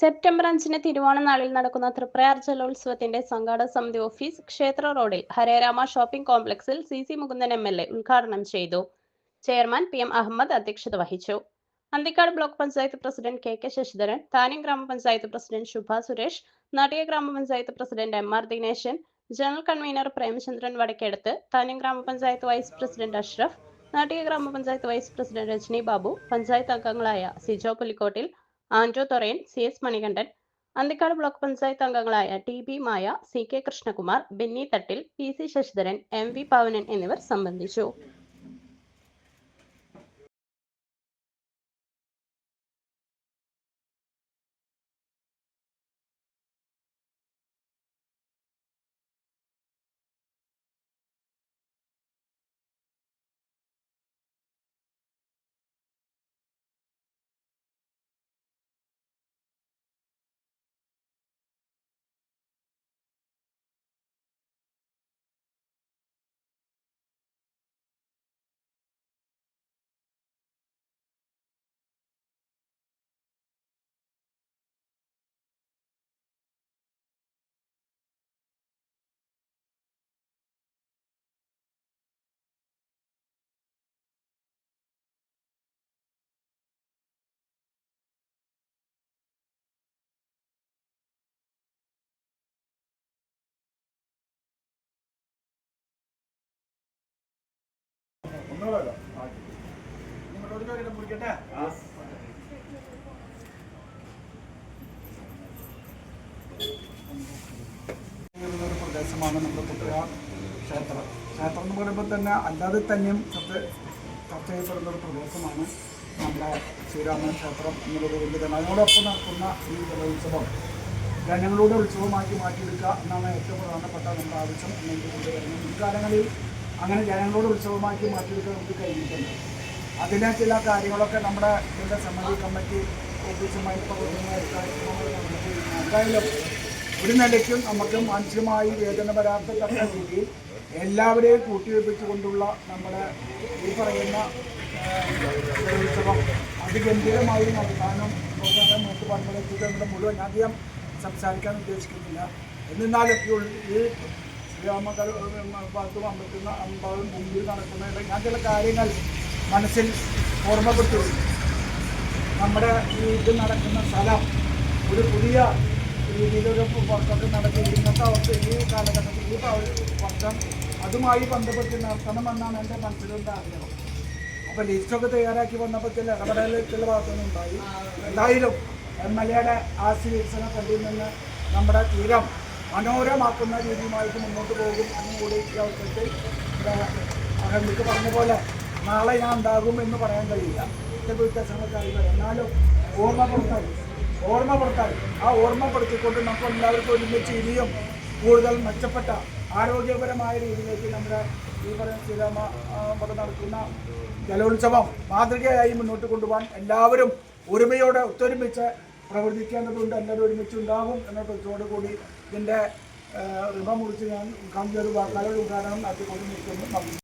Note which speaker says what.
Speaker 1: September അഞ്ചിന് തിരുവോണനാളിൽ നടക്കുന്ന തൃപ്രയാർ ജലോത്സവത്തിന്റെ സംഘാടക സമിതി ഓഫീസ് ക്ഷേത്ര റോഡിൽ ഹരേരാമ ഷോപ്പിംഗ് കോംപ്ലക്സിൽ C C Mukundan M L A ഉദ്ഘാടനം ചെയ്തു. ചെയർമാൻ പി എം അഹമ്മദ് അധ്യക്ഷത വഹിച്ചു. Anthikad block panchayat president K K Sasidharan Thaniyam ഗ്രാമപഞ്ചായത്ത് പ്രസിഡന്റ് ശുഭ സുരേഷ് നാട്ടിക ഗ്രാമപഞ്ചായത്ത് president M R Dineshan general convener Premachandran Vadakkedath Thaniyam ഗ്രാമപഞ്ചായത്ത് വൈസ് പ്രസിഡന്റ് അഷ്റഫ് നാട്ടിക ഗ്രാമപഞ്ചായത്ത് വൈസ് പ്രസിഡന്റ് രജനി ബാബു പഞ്ചായത്ത് അംഗങ്ങളായ Sijo Pulikkottil Andro Thorayan C S Manikandan Anthikad block panchayat അംഗങ്ങളായ T B Maya C K Krishnakumar Benny Thattil P C Sasidharan M V Pavanan എന്നിവർ സംബന്ധിച്ചു.
Speaker 2: ഒന്നുകൂടെ നിങ്ങളോട് കാര്യം മുറിക്കട്ടെ ഒരു പ്രദേശമാണ് നമ്മുടെ കുട്ടയാർ ക്ഷേത്രം. ക്ഷേത്രം എന്ന് പറയുമ്പോൾ തന്നെ അല്ലാതെ തന്നെയും ചർച്ച ചർച്ച ചെയ്യപ്പെടുന്ന ഒരു പ്രദേശമാണ് നമ്മുടെ ശ്രീരാമൻ ക്ഷേത്രം എന്നുള്ളത് വലിയ തന്നെ. അതിനോടൊപ്പം നടക്കുന്ന ഈ ജലോത്സവം ജനങ്ങളുടെ ഉത്സവമാക്കി മാറ്റിയെടുക്കുക എന്നാണ് ഏറ്റവും പ്രധാനപ്പെട്ട നമ്മുടെ ആവശ്യം എന്നെങ്കിൽ കൊണ്ടുവരുന്നത് മുൻകാലങ്ങളിൽ അങ്ങനെ ജനങ്ങളോട് ഉത്സവമാക്കി മാറ്റിയെടുക്കാൻ നമുക്ക് കഴിഞ്ഞിട്ടുണ്ട്. അതിന് ചില കാര്യങ്ങളൊക്കെ നമ്മുടെ ഇതിന്റെ സമിതി കമ്മിറ്റി ഓഫീസുമായി എന്തായാലും ഒരു നിലയ്ക്കും നമുക്ക് മാനസികമായി വേദന വരാത്ത രീതിയിൽ എല്ലാവരെയും കൂട്ടിവെപ്പിച്ചുകൊണ്ടുള്ള നമ്മുടെ ഈ പറയുന്ന ഉത്സവം അതിഗംഭീരമായി നടത്താനും മൂത്ത് പറഞ്ഞെത്തിക്കുന്നത് മുഴുവൻ അധികം സംസാരിക്കാൻ ഉദ്ദേശിക്കുന്നില്ല. എന്നിരുന്നാലും ഈ ശ്രീരാമ ഭാഗത്തും അമ്പലത്തിന് അമ്പലം മുമ്പിൽ നടക്കുന്ന ഞാൻ ചില കാര്യങ്ങൾ മനസ്സിൽ ഓർമ്മപ്പെട്ടു നമ്മുടെ ഈ ഇത് നടക്കുന്ന സ്ഥലം ഒരു പുതിയ രീതിയിലൊരു വർക്കൊക്കെ നടത്തി ഇന്നത്തെ അവസ്ഥ ഈ കാലഘട്ടത്തിൽ ഈ വർഷം അതുമായി ബന്ധപ്പെട്ട് നടത്തണമെന്നാണ് എന്റെ മനസ്സിലുള്ള ആഗ്രഹം. അപ്പോൾ ലിസ്റ്റൊക്കെ തയ്യാറാക്കി വന്നപ്പോൾ ചില ഇടപെടലുകൾ ചില ഭാഗത്തുനിന്ന് ഉണ്ടായി. എന്തായാലും എം എൽ എയുടെ ആ വികസന കണ്ടിൽ നിന്ന് നമ്മുടെ തീരം മനോഹരമാക്കുന്ന രീതിയുമായിട്ട് മുന്നോട്ട് പോകും എന്നും കൂടി ഈ അവസരത്തിൽ അഹമ്മിക്ക് പറഞ്ഞ പോലെ നാളെ ഞാൻ ഉണ്ടാകും എന്ന് പറയാൻ കഴിയില്ല. ഇത്തരം വ്യത്യാസങ്ങളൊക്കെ അറിയില്ല എന്നാലും ഓർമ്മപ്പെടുത്താൻ ഓർമ്മപ്പെടുത്താൻ ആ ഓർമ്മപ്പെടുത്തിക്കൊണ്ട് നമുക്ക് എല്ലാവർക്കും ഒരുമിച്ച് ഇനിയും കൂടുതൽ മെച്ചപ്പെട്ട ആരോഗ്യപരമായ രീതിയിലേക്ക് നമ്മുടെ ഈ പറയുന്ന ശ്രീരാമ ഇവിടെ നടക്കുന്ന ജലോത്സവം മാതൃകയായി മുന്നോട്ട് കൊണ്ടുപോകാൻ എല്ലാവരും ഒരുമയോടെ ഒത്തൊരുമിച്ച് പ്രവർത്തിക്കേണ്ടതുണ്ട് എല്ലാവരും ഒരുമിച്ച് ഉണ്ടാകും എന്ന കൂടി ഇതിന്റെ റിബ മുറിച്ച് ഞാൻ ചെയ്ത് വാക്കാലുള്ള ഉദ്ഘാടനം നടത്തിക്കൊണ്ട് നിൽക്കുന്നു